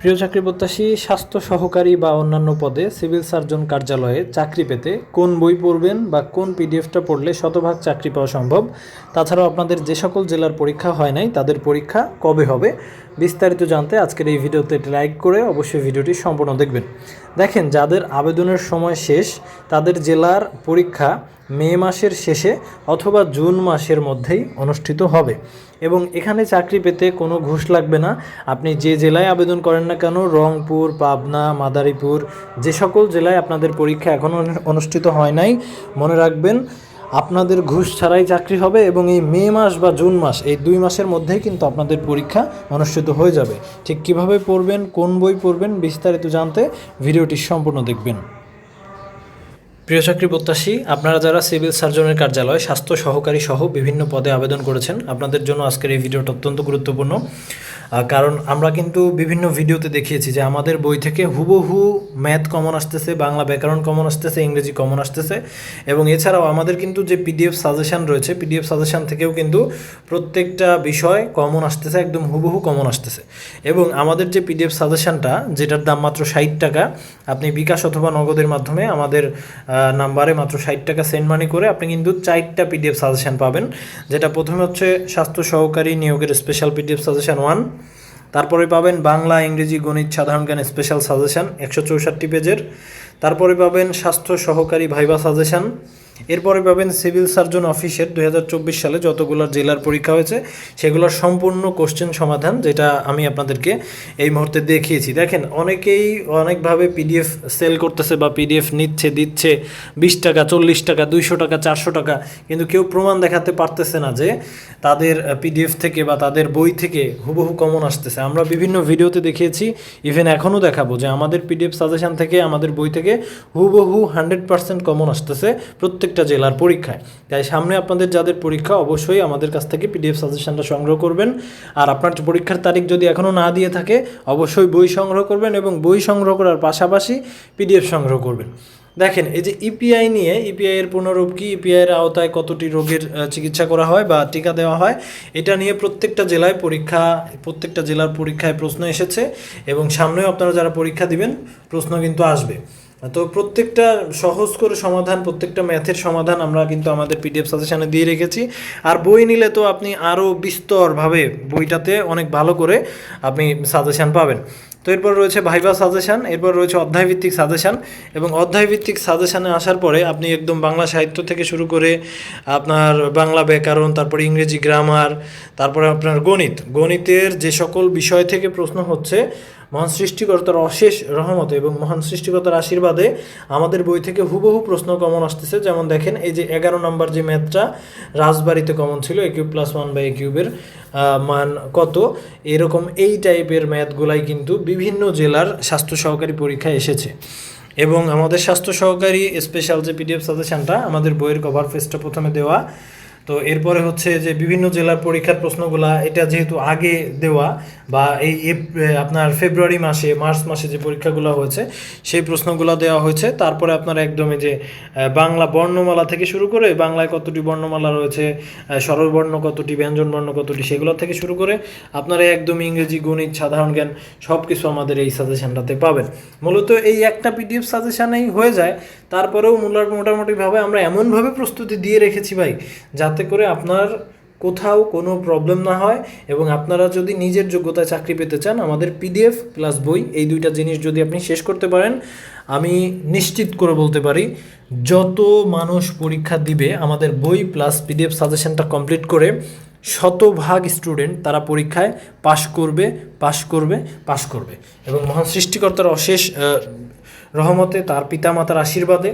প্রিয় চাকরি প্রত্যাশী স্বাস্থ্য সহকারী বা অন্যান্য পদে সিভিল সার্জন কার্যালয়ে চাকরি পেতে কোন বই পড়বেন বা কোন পিডিএফটা পড়লে শতভাগ চাকরি পাওয়া সম্ভব? তাছাড়াও আপনাদের যে সকল জেলার পরীক্ষা হয় নাই, তাদের পরীক্ষা কবে হবে? বিস্তারিত জানতে আজকের এই ভিডিওতে লাইক করে অবশ্যই ভিডিওটি সম্পূর্ণ দেখবেন। দেখেন, যাদের আবেদনের সময় শেষ, তাদের জেলার পরীক্ষা মে মাসের শেষে অথবা জুন মাসের মধ্যেই অনুষ্ঠিত হবে। এবং এখানে চাকরি পেতে কোনো ঘুষ লাগবে না। আপনি যে জেলায় আবেদন করেন না কেন, রংপুর, পাবনা, মাদারীপুর, যে সকল জেলায় আপনাদের পরীক্ষা এখনও অনুষ্ঠিত হয় নাই, মনে রাখবেন, আপনাদের ঘুষ ছাড়াই চাকরি হবে এবং এই মে মাস বা জুন মাস, এই দুই মাসের মধ্যেই কিন্তু আপনাদের পরীক্ষা অনুষ্ঠিত হয়ে যাবে। ঠিক কীভাবে পড়বেন, কোন বই পড়বেন, বিস্তারিত জানতে ভিডিওটি সম্পূর্ণ দেখবেন। প্রিয় চাকরি প্রত্যাশী, আপনারা যারা সিভিল সার্জনের কার্যালয়, স্বাস্থ্য সহকারী সহ বিভিন্ন পদে আবেদন করেছেন, আপনাদের জন্য আজকের এই ভিডিওটা অত্যন্ত গুরুত্বপূর্ণ। কারণ আমরা কিন্তু বিভিন্ন ভিডিওতে দেখিয়েছি যে আমাদের বই থেকে হুবহু ম্যাথ কমন আসতেছে, বাংলা ব্যাকরণ কমন আসতেছে, ইংরেজি কমন আসতেছে। এবং এছাড়াও আমাদের কিন্তু যে পিডিএফ সাজেশন রয়েছে পিডিএফ সাজেশন থেকেও কিন্তু প্রত্যেকটা বিষয় কমন আসতেছে, একদম হুবহু কমন আসতেছে। এবং আমাদের যে পিডিএফ সাজেশনটা যেটার দাম মাত্র ষাট টাকা, আপনি বিকাশ অথবা নগদের মাধ্যমে আমাদের নাম্বারে মাত্র ষাট টাকা সেন্ড মানি করে আপনি কিন্তু চারটা পিডিএফ সাজেশন পাবেন। যেটা প্রথমে হচ্ছে স্বাস্থ্য সহকারী নিয়োগের স্পেশাল পিডিএফ সাজেশন ওয়ান তারপরে পাবেন বাংলা, ইংরেজি, গণিত, সাধারণ জ্ঞান স্পেশাল সাজেশান একশো চৌষট্টি পেজের। তারপরে পাবেন স্বাস্থ্য সহকারী ভাইবা সাজেশন এরপরে পাবেন সিভিল সার্জন অফিসের দু হাজার চব্বিশ সালে যতগুলো জেলার পরীক্ষা হয়েছে, সেগুলোর সম্পূর্ণ কোশ্চেন সমাধান যেটা আমি আপনাদেরকে এই মুহূর্তে দেখিয়েছি। দেখেন, অনেকেই অনেকভাবে পিডিএফ সেল করতেছে বা পিডিএফ নিচ্ছে, দিচ্ছে, বিশ টাকা, চল্লিশ টাকা, দুইশো টাকা, চারশো টাকা, কিন্তু কেউ প্রমাণ দেখাতে পারতেছে না যে তাদের পিডিএফ থেকে বা তাদের বই থেকে হুবহু কমন আসতেছে। আমরা বিভিন্ন ভিডিওতে দেখিয়েছি ইভেন এখনও দেখাবো যে আমাদের পিডিএফ সাজেশন থেকে, আমাদের বই থেকে হুবহু হান্ড্রেড পার্সেন্ট কমন আসতেছে। প্রত্যেকটা জেলার পরীক্ষায়। তাই সামনে আপনাদের যাদের পরীক্ষা, অবশ্যই আমাদের কাছ থেকে পিডিএফ সাজেশনটা সংগ্রহ করবেন। আর আপনার পরীক্ষার তারিখ যদি এখনও না দিয়ে থাকে, অবশ্যই বই সংগ্রহ করবেন এবং বই সংগ্রহ করার পাশাপাশি পিডিএফ সংগ্রহ করবেন। দেখেন, এই যে ইপিআই নিয়ে ইপিআইয়ের পুনরূপ কি? ইপিআইয়ের আওতায় কতটি রোগের চিকিৎসা করা হয় বা টিকা দেওয়া হয়? এটা নিয়ে প্রত্যেকটা জেলায় পরীক্ষা, প্রত্যেকটা জেলার পরীক্ষায় প্রশ্ন এসেছে এবং সামনেও আপনারা যারা পরীক্ষা দিবেন, প্রশ্ন কিন্তু আসবে। তো প্রত্যেকটা সহজ করে সমাধান, প্রত্যেকটা ম্যাথের সমাধান আমরা কিন্তু আমাদের পিডিএফ সাজেশানে দিয়ে রেখেছি। আর বই নিলে তো আপনি আরও বিস্তরভাবে বইটাতে অনেক ভালো করে আপনি সাজেশান পাবেন। তো এরপর রয়েছে ভাইবা সাজেশান, এরপর রয়েছে অধ্যায়ভিত্তিক সাজেশান এবং অধ্যায়ভিত্তিক সাজেশনে আসার পরে আপনি একদম বাংলা সাহিত্য থেকে শুরু করে আপনার বাংলা ব্যাকরণ, তারপরে ইংরেজি গ্রামার, তারপরে আপনার গণিত, গণিতের যে সকল বিষয় থেকে প্রশ্ন হচ্ছে, মহান সৃষ্টিকর্তার অশেষ রহমতে এবং মহান সৃষ্টিকর্তার আশীর্বাদে আমাদের বই থেকে হুবহু প্রশ্ন কমন আসতেছে। যেমন দেখেন, এই যে এগারো নম্বর যে ম্যাথটা, রাজবাড়িতে কমন ছিল a cube plus one by কিউবের মান কত? এরকম এই টাইপের ম্যাথগুলাই কিন্তু বিভিন্ন জেলার স্বাস্থ্য সহকারী পরীক্ষা এসেছে। এবং আমাদের স্বাস্থ্য সহকারী স্পেশাল যে পিডিএফ সাজেশনটা আমাদের বইয়ের কভার ফেসটা প্রথমে দেওয়া তো এরপরে হচ্ছে যে বিভিন্ন জেলার পরীক্ষার প্রশ্নগুলা এটা যেহেতু আগে দেওয়া বা এই আপনার ফেব্রুয়ারি মাসে মার্চ মাসে যে পরীক্ষাগুলো হয়েছে সেই প্রশ্নগুলো দেওয়া হয়েছে। তারপরে আপনার একদমই যে বাংলা বর্ণমালা থেকে শুরু করে বাংলায় কতটি বর্ণমালা রয়েছে আহ, সরল বর্ণ কতটি ব্যঞ্জন বর্ণ কতটি সেগুলো থেকে শুরু করে আপনারা একদম ইংরেজি গণিত সাধারণ জ্ঞান সব কিছু আমাদের এই সাজেশনটাতে পাবেন। মূলত এই একটা পিডিএফ সাজেশানেই হয়ে যায়। তারপরেও মোটামুটিভাবে আমরা এমনভাবে প্রস্তুতি দিয়ে রেখেছি ভাই যাতে করে আপনার কোথাও কোনো প্রবলেম না হয় এবং আপনারা যদি নিজের যোগ্যতায় চাকরি পেতে চান, আমাদের পিডিএফ প্লাস বই, এই দুইটা জিনিস যদি আপনি শেষ করতে পারেন, আমি নিশ্চিত করে বলতে পারি, যত মানুষ পরীক্ষা দিবে, আমাদের বই প্লাস পিডিএফ সাজেশনটা কমপ্লিট করে, শতভাগ স্টুডেন্ট তারা পরীক্ষায় পাশ করবে পাশ করবে পাশ করবে। এবং মহান সৃষ্টিকর্তার অশেষ রহমতে তার পিতামাতার আশীর্বাদে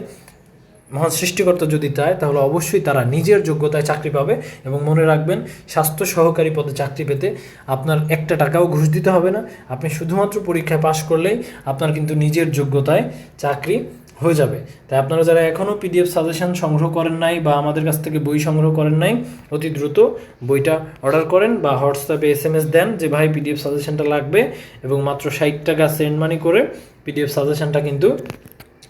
মহান সৃষ্টিকর্তা যদি চায়, তাহলে অবশ্যই তারা নিজের যোগ্যতায় চাকরি পাবে এবং মনে রাখবেন, স্বাস্থ্য সহকারী পদে চাকরি পেতে আপনার একটা টাকাও ঘুষ দিতে হবে না। আপনি শুধুমাত্র পরীক্ষায় পাশ করলেই আপনার কিন্তু নিজের যোগ্যতায় চাকরি হয়ে যাবে। তাই আপনারা যারা এখনও পিডিএফ সাজেশন সংগ্রহ করেন নাই বা আমাদের কাছ থেকে বই সংগ্রহ করেন নাই, অতি দ্রুত বইটা অর্ডার করেন বা হোয়াটসঅ্যাপে এস এম এস দেন যে, ভাই পিডিএফ সাজেশনটা লাগবে। এবং মাত্র ষাট টাকা সেন্ড মানি করে পিডিএফ সাজেশনটা কিন্তু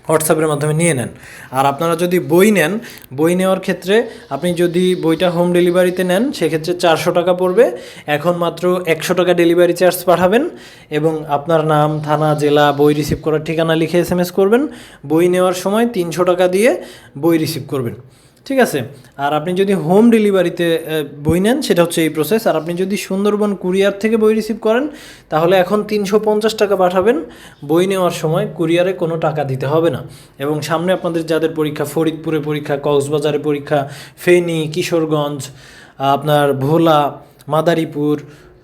হোয়াটসঅ্যাপের মাধ্যমে নিয়ে নেন। আর আপনারা যদি বই নেন, বই নেওয়ার ক্ষেত্রে আপনি যদি বইটা হোম ডেলিভারিতে নেন, সেক্ষেত্রে চারশো টাকা পড়বে। এখন মাত্র একশো টাকা ডেলিভারি চার্জ পাঠাবেন এবং আপনার নাম, থানা, জেলা, বই রিসিভ করার ঠিকানা লিখে এস করবেন। বই নেওয়ার সময় তিনশো টাকা দিয়ে বই রিসিভ করবেন। ঠিক আছে? আর আপনি যদি হোম ডেলিভারিতে বই নেন, সেটা হচ্ছে এই প্রসেস আর আপনি যদি সুন্দরবন কুরিয়ার থেকে বই রিসিভ করেন, তাহলে এখন তিনশো পঞ্চাশ টাকা পাঠাবেন। বই নেওয়ার সময় কুরিয়ারে কোনো টাকা দিতে হবে না। এবং সামনে আপনাদের যাদের পরীক্ষা, ফরিদপুরে পরীক্ষা, কক্সবাজারে পরীক্ষা, ফেনী, কিশোরগঞ্জ, আপনার ভোলা, মাদারীপুর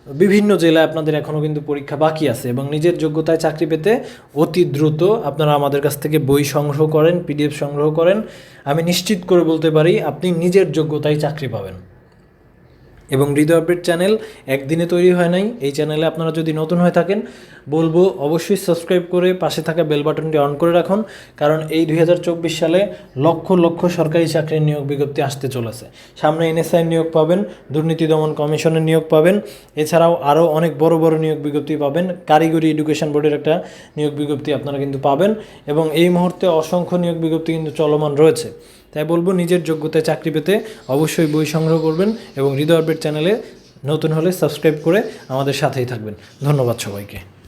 বিভিন্ন জেলায় আপনাদের এখনও কিন্তু পরীক্ষা বাকি আছে এবং নিজের যোগ্যতায় চাকরি পেতে অতি দ্রুত আপনারা আমাদের কাছ থেকে বই সংগ্রহ করেন পিডিএফ সংগ্রহ করেন। আমি নিশ্চিত করে বলতে পারি, আপনি নিজের যোগ্যতায় চাকরি পাবেন। এবং হৃদয় আপডেট চ্যানেল একদিনে তৈরি হয় নাই। এই চ্যানেলে আপনারা যদি নতুন হয়ে থাকেন, বলব অবশ্যই সাবস্ক্রাইব করে পাশে থাকা বেল বাটনটি অন করে রাখুন, কারণ এই দুই হাজার চব্বিশ সালে লক্ষ লক্ষ সরকারি চাকরির নিয়োগ বিজ্ঞপ্তি আসতে চলেছে। সামনে এনএসআই নিয়োগ পাবেন, দুর্নীতি দমন কমিশনের নিয়োগ পাবেন, এছাড়াও আরও অনেক বড় বড় নিয়োগ বিজ্ঞপ্তি পাবেন, কারিগরি এডুকেশন বোর্ডের একটা নিয়োগ বিজ্ঞপ্তি আপনারা কিন্তু পাবেন, এবং এই মুহূর্তে অসংখ্য নিয়োগ বিজ্ঞপ্তি কিন্তু চলমান রয়েছে। তাই বলব নিজের যোগ্যতায় চাকরি পেতে অবশ্যই বই সংগ্রহ করবেন এবং হৃদয় আপডেট চ্যানেলে নতুন হলে সাবস্ক্রাইব করে আমাদের সাথেই থাকবেন। ধন্যবাদ সবাইকে।